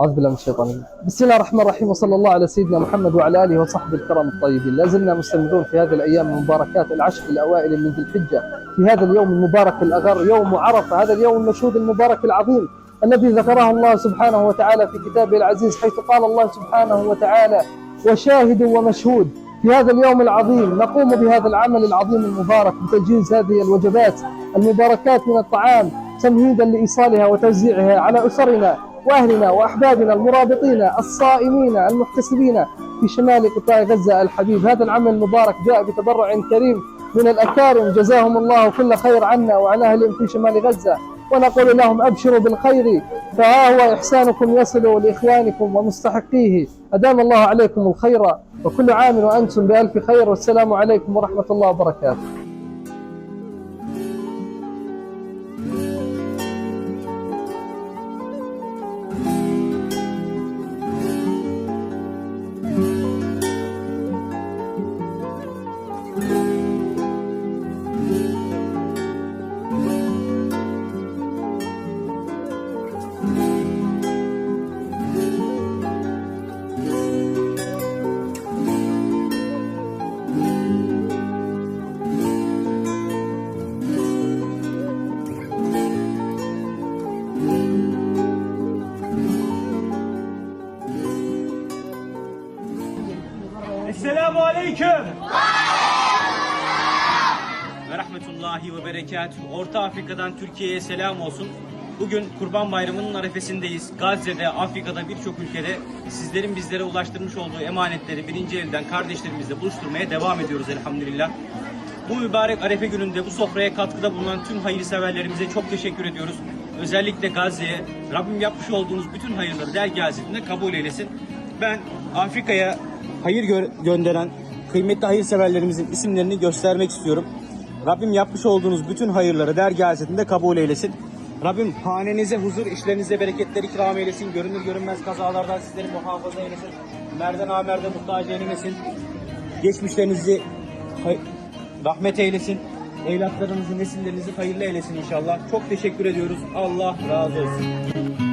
أعوذ بالله من الشيطان بسم الله الرحمن الرحيم وصلى الله على سيدنا محمد وعلى آله وصحبه الكرام الطيبين. لا زلنا مستمرون في هذه الأيام المباركات العشر الأوائل من ذي الحجة. في هذا اليوم المبارك الأغر يوم عرفة هذا اليوم المشهود المبارك العظيم الذي ذكره الله سبحانه وتعالى في كتابه العزيز حيث قال الله سبحانه وتعالى وشاهد ومشهود في هذا اليوم العظيم. نقوم بهذا العمل العظيم المبارك بتجهيز هذه الوجبات المباركات من الطعام تمهيدا لإيصالها وتوزيعها على أسرنا وأهلنا وأحبابنا المرابطين الصائمين المحتسبين في شمال قطاع غزة الحبيب. هذا العمل المبارك جاء بتبرع كريم من الأكارم. جزاهم الله كل خير عنا وعن أهلهم في شمال غزة. ونقول لهم أبشروا بالخير فها هو إحسانكم يصل لإخوانكم ومستحقيه. أدام الله عليكم الخير وكل عام وأنتم بألف خير والسلام عليكم ورحمة الله وبركاته. Esselamu Aleyküm. Ve rahmetullahi ve berekatuhu. Orta Afrika'dan Türkiye'ye selam olsun. Bugün Kurban Bayramı'nın arefesindeyiz. Gazze'de, Afrika'da birçok ülkede sizlerin bizlere ulaştırmış olduğu emanetleri birinci elden kardeşlerimizle buluşturmaya devam ediyoruz elhamdülillah. Bu mübarek arefe gününde bu sofraya katkıda bulunan tüm hayırseverlerimize çok teşekkür ediyoruz. Özellikle Gazze'ye Rabbim yapmış olduğunuz bütün hayırları dergâh kabul eylesin. Ben Afrika'ya hayır gö- gönderen kıymetli hayırseverlerimizin isimlerini göstermek istiyorum. Rabbim yapmış olduğunuz bütün hayırları dergâh hazretinde kabul eylesin. Rabbim hanenize huzur, işlerinize bereketler ikram eylesin. Görünür görünmez kazalardan sizleri muhafaza eylesin. Merden amerde muhtaç eylemesin. Geçmişlerinizi rahmet eylesin. Evlatlarınızı, nesillerinizi hayırlı eylesin inşallah. Çok teşekkür ediyoruz. Allah razı olsun.